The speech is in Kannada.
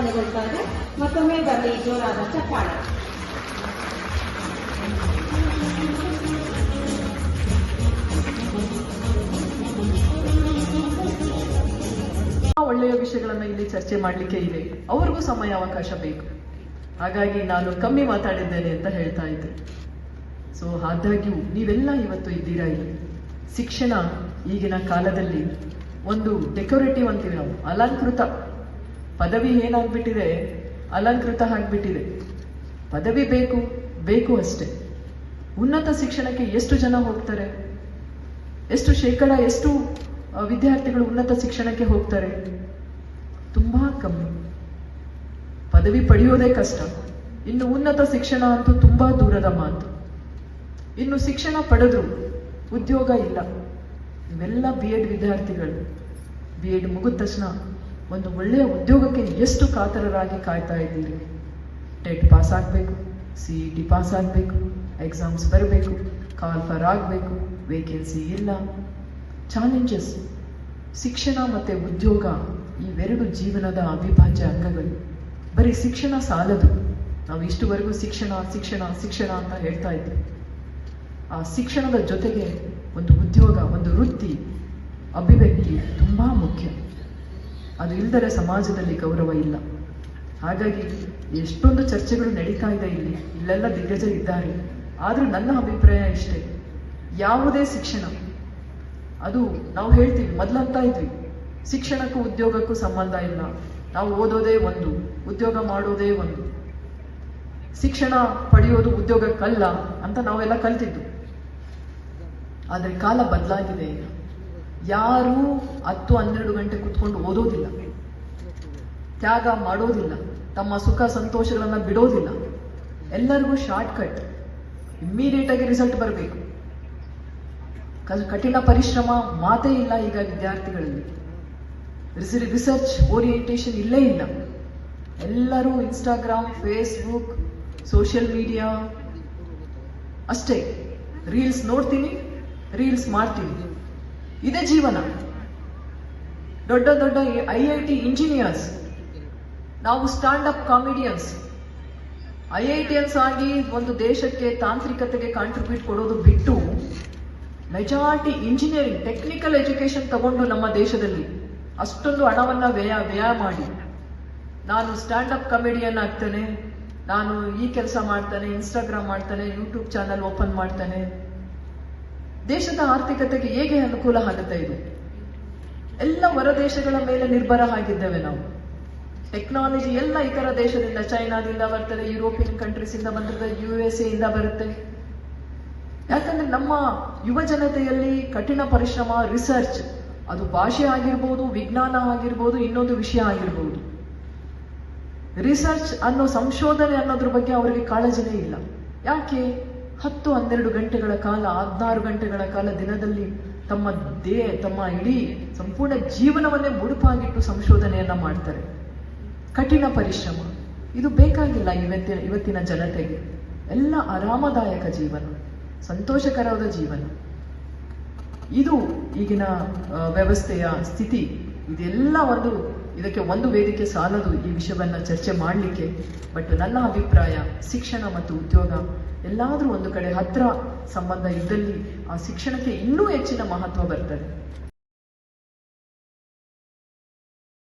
ಕೊನೆಗೊಳ್ತಾ ಇದೆ ಮತ್ತೊಮ್ಮೆ ಬರಲಿ ಜೋರಾದ ಚಪ್ಪಾಳೆ. ಒಳ್ಳೆಯ ವಿಷಯಗಳನ್ನು ಇಲ್ಲಿ ಚರ್ಚೆ ಮಾಡಲಿಕ್ಕೆ ಇದೆ. ಅವ್ರಿಗೂ ಸಮಯ ಅವಕಾಶ ಬೇಕು. ಹಾಗಾಗಿ ನಾನು ಕಮ್ಮಿ ಮಾತಾಡಿದ್ದೇನೆ ಅಂತ ಹೇಳ್ತಾ ಇದ್ದೆ. ಸೊ ಆದಾಗ್ಯೂ ನೀವೆಲ್ಲ ಇವತ್ತು ಇದ್ದೀರಾ ಇಲ್ಲಿ? ಶಿಕ್ಷಣ ಈಗಿನ ಕಾಲದಲ್ಲಿ ಒಂದು ಡೆಕೋರೇಟಿವ್ ಅಂತೀವಿ ನಾವು, ಅಲಂಕೃತ. ಪದವಿ ಏನಾಗ್ಬಿಟ್ಟಿದೆ? ಅಲಂಕೃತ ಆಗ್ಬಿಟ್ಟಿದೆ. ಪದವಿ ಬೇಕು ಬೇಕು ಅಷ್ಟೇ. ಉನ್ನತ ಶಿಕ್ಷಣಕ್ಕೆ ಎಷ್ಟು ಜನ ಹೋಗ್ತಾರೆ? ಎಷ್ಟು ಶೇಕಡ, ಎಷ್ಟು ವಿದ್ಯಾರ್ಥಿಗಳು ಉನ್ನತ ಶಿಕ್ಷಣಕ್ಕೆ ಹೋಗ್ತಾರೆ? ತುಂಬಾ ಕಮ್ಮಿ. ಪದವಿ ಪಡೆಯೋದೇ ಕಷ್ಟ. ಇನ್ನು ಉನ್ನತ ಶಿಕ್ಷಣ ಅಂತೂ ತುಂಬಾ ದೂರದ ಮಾತು. ಇನ್ನು ಶಿಕ್ಷಣ ಪಡೆದ್ರು, ಉದ್ಯೋಗ ಇಲ್ಲ. ಇವೆಲ್ಲ ಬಿ ಎಡ್ ವಿದ್ಯಾರ್ಥಿಗಳು. ಬಿ ಎಡ್ ಮುಗಿದ ತಕ್ಷಣ ಒಂದು ಒಳ್ಳೆಯ ಉದ್ಯೋಗಕ್ಕೆ ಎಷ್ಟು ಕಾತರರಾಗಿ ಕಾಯ್ತಾ ಇದ್ದೀರಿ? ಟೆಟ್ ಪಾಸ್ ಆಗಬೇಕು ಸಿ ಇ ಟಿ ಪಾಸ್ ಆಗಬೇಕು ಎಕ್ಸಾಮ್ಸ್ ಬರಬೇಕು, ಕಾಲ್ ಫರ್ ಆಗಬೇಕು ವೇಕೆನ್ಸಿ ಇಲ್ಲ. ಚಾಲೆಂಜಸ್ ಶಿಕ್ಷಣ ಮತ್ತು ಉದ್ಯೋಗ ಇವೆರಡು ಜೀವನದ ಅವಿಭಾಜ್ಯ ಅಂಗಗಳು. ಬರೀ ಶಿಕ್ಷಣ ಸಾಲದು. ನಾವು ಇಷ್ಟುವರೆಗೂ ಶಿಕ್ಷಣ ಶಿಕ್ಷಣ ಶಿಕ್ಷಣ ಅಂತ ಹೇಳ್ತಾ ಇದ್ವಿ. ಆ ಶಿಕ್ಷಣದ ಜೊತೆಗೆ ಒಂದು ಉದ್ಯೋಗ, ಒಂದು ವೃತ್ತಿ, ಅಭಿವ್ಯಕ್ತಿ ತುಂಬ ಮುಖ್ಯ. ಅದು ಇಲ್ದರೆ ಸಮಾಜದಲ್ಲಿ ಗೌರವ ಇಲ್ಲ. ಹಾಗಾಗಿ ಎಷ್ಟೊಂದು ಚರ್ಚೆಗಳು ನಡೀತಾ ಇದೆ ಇಲ್ಲಿ. ಇಲ್ಲೆಲ್ಲ ದಿಗ್ಗಜರು ಇದ್ದಾರೆ. ಆದರೂ ನನ್ನ ಅಭಿಪ್ರಾಯ ಇಷ್ಟೇ. ಯಾವುದೇ ಶಿಕ್ಷಣ. ಅದು ನಾವು ಹೇಳ್ತೀವಿ, ಮೊದಲಂತ ಇದ್ವಿ. ಶಿಕ್ಷಣಕ್ಕೂ ಉದ್ಯೋಗಕ್ಕೂ ಸಂಬಂಧ ಇಲ್ಲ. ನಾವು ಓದೋದೇ ಒಂದು, ಉದ್ಯೋಗ ಮಾಡೋದೇ ಒಂದು. ಶಿಕ್ಷಣ ಪಡೆಯೋದು ಉದ್ಯೋಗಕ್ಕಲ್ಲ ಅಂತ ನಾವೆಲ್ಲ ಕಲ್ತಿದ್ದು. ಆದರೆ ಕಾಲ ಬದಲಾಗಿದೆ. ಈಗ ಯಾರೂ ಹತ್ತು ಹನ್ನೆರಡು ಗಂಟೆ ಕುತ್ಕೊಂಡು ಓದೋದಿಲ್ಲ. ತ್ಯಾಗ ಮಾಡೋದಿಲ್ಲ. ತಮ್ಮ ಸುಖ ಸಂತೋಷಗಳನ್ನ ಬಿಡೋದಿಲ್ಲ. ಎಲ್ಲರಿಗೂ ಶಾರ್ಟ್ ಕಟ್ ಇಮ್ಮಿಡಿಯೇಟ್ ಆಗಿ ರಿಸಲ್ಟ್ ಬರಬೇಕು. ಕಠಿಣ ಪರಿಶ್ರಮ ಮಾತೇ ಇಲ್ಲ ಈಗ ವಿದ್ಯಾರ್ಥಿಗಳಲ್ಲಿ. ರಿಸರ್ಚ್ ಓರಿಯೆಂಟೇಷನ್ ಇಲ್ಲೇ ಇಲ್ಲ. ಎಲ್ಲರೂ ಇನ್ಸ್ಟಾಗ್ರಾಮ್ ಫೇಸ್ಬುಕ್ ಸೋಷಿಯಲ್ ಮೀಡಿಯಾ ಅಷ್ಟೇ. ರೀಲ್ಸ್ ನೋಡ್ತೀನಿ ರೀಲ್ಸ್ ಮಾಡ್ತೀನಿ. ಇದೇ ಜೀವನ. ದೊಡ್ಡ ದೊಡ್ಡ ಐ ಐ ಟಿ ಇಂಜಿನಿಯರ್ಸ್, ನಾವು stand up comedians. IITians ಆಗಿ ಒಂದು ದೇಶಕ್ಕೆ ತಾಂತ್ರಿಕತೆಗೆ ಕಾಂಟ್ರಿಬ್ಯೂಟ್ ಕೊಡೋದು ಬಿಟ್ಟು ಮೆಜಾರಿಟಿ ಇಂಜಿನಿಯರಿಂಗ್ ಟೆಕ್ನಿಕಲ್ ಎಜುಕೇಶನ್ ತಗೊಂಡು ನಮ್ಮ ದೇಶದಲ್ಲಿ ಅಷ್ಟೊಂದು ಹಣವನ್ನ ವ್ಯಯ ವ್ಯಯ ಮಾಡಿ. ನಾನು ಸ್ಟ್ಯಾಂಡ್ ಅಪ್ ಕಾಮಿಡಿಯನ್ ಆಗ್ತೇನೆ, ನಾನು ಈ ಕೆಲಸ ಮಾಡ್ತಾನೆ, ಇನ್ಸ್ಟಾಗ್ರಾಮ್ ಮಾಡ್ತಾನೆ ಯೂಟ್ಯೂಬ್ ಚಾನಲ್ ಓಪನ್ ಮಾಡ್ತಾನೆ. ದೇಶದ ಆರ್ಥಿಕತೆಗೆ ಹೇಗೆ ಅನುಕೂಲ ಆಗುತ್ತೆ ಇದು? ಎಲ್ಲ ಹೊರ ದೇಶಗಳ ಮೇಲೆ ನಿರ್ಭರ ಆಗಿದ್ದೇವೆ ನಾವು. ಟೆಕ್ನಾಲಜಿ ಎಲ್ಲ ಇತರ ದೇಶದಿಂದ ಚೈನಾದಿಂದ ಬರ್ತದೆ ಯುರೋಪಿಯನ್ ಕಂಟ್ರೀಸ್ ಇಂದ ಬಂದಿರ್ತದೆ ಯು ಎಸ್ ಇಂದ ಬರುತ್ತೆ. ಯಾಕಂದ್ರೆ ನಮ್ಮ ಯುವ ಜನತೆಯಲ್ಲಿ ಕಠಿಣ ಪರಿಶ್ರಮ ರಿಸರ್ಚ್ ಅದು ಭಾಷೆ ಆಗಿರ್ಬೋದು, ವಿಜ್ಞಾನ ಆಗಿರ್ಬೋದು, ಇನ್ನೊಂದು ವಿಷಯ ಆಗಿರ್ಬೋದು. ರಿಸರ್ಚ್ ಅನ್ನೋ ಸಂಶೋಧನೆ ಅನ್ನೋದ್ರ ಬಗ್ಗೆ ಅವರಿಗೆ ಕಾಳಜಿನೇ ಇಲ್ಲ. ಯಾಕೆ? ಹತ್ತು ಹನ್ನೆರಡು ಗಂಟೆಗಳ ಕಾಲ, ಹದಿನಾರು ಗಂಟೆಗಳ ಕಾಲ ದಿನದಲ್ಲಿ ತಮ್ಮ ದೇ, ತಮ್ಮ ಇಡೀ ಸಂಪೂರ್ಣ ಜೀವನವನ್ನೇ ಮುಡುಪಾಗಿಟ್ಟು ಸಂಶೋಧನೆಯನ್ನ ಮಾಡ್ತಾರೆ. ಕಠಿಣ ಪರಿಶ್ರಮ. ಇದು ಬೇಕಾಗಿಲ್ಲ ಇವತ್ತಿನ ಇವತ್ತಿನ ಜನತೆಗೆ. ಎಲ್ಲ ಆರಾಮದಾಯಕ ಜೀವನ, ಸಂತೋಷಕರವಾದ ಜೀವನ. ಇದು ಈಗಿನ ವ್ಯವಸ್ಥೆಯ ಸ್ಥಿತಿ. ಇದೆಲ್ಲ ಒಂದು ಇದಕ್ಕೆ ಒಂದು ವೇದಿಕೆ ಸಾಲದು ಈ ವಿಷಯವನ್ನು ಚರ್ಚೆ ಮಾಡಲಿಕ್ಕೆ ಬಟ್ ನನ್ನ ಅಭಿಪ್ರಾಯ ಶಿಕ್ಷಣ ಮತ್ತು ಉದ್ಯೋಗ ಎಲ್ಲಾದರೂ ಒಂದು ಕಡೆ ಹತ್ರ ಸಂಬಂಧ ಇದ್ದಲ್ಲಿ ಆ ಶಿಕ್ಷಣಕ್ಕೆ ಇನ್ನೂ ಹೆಚ್ಚಿನ ಮಹತ್ವ ಬರ್ತದೆ.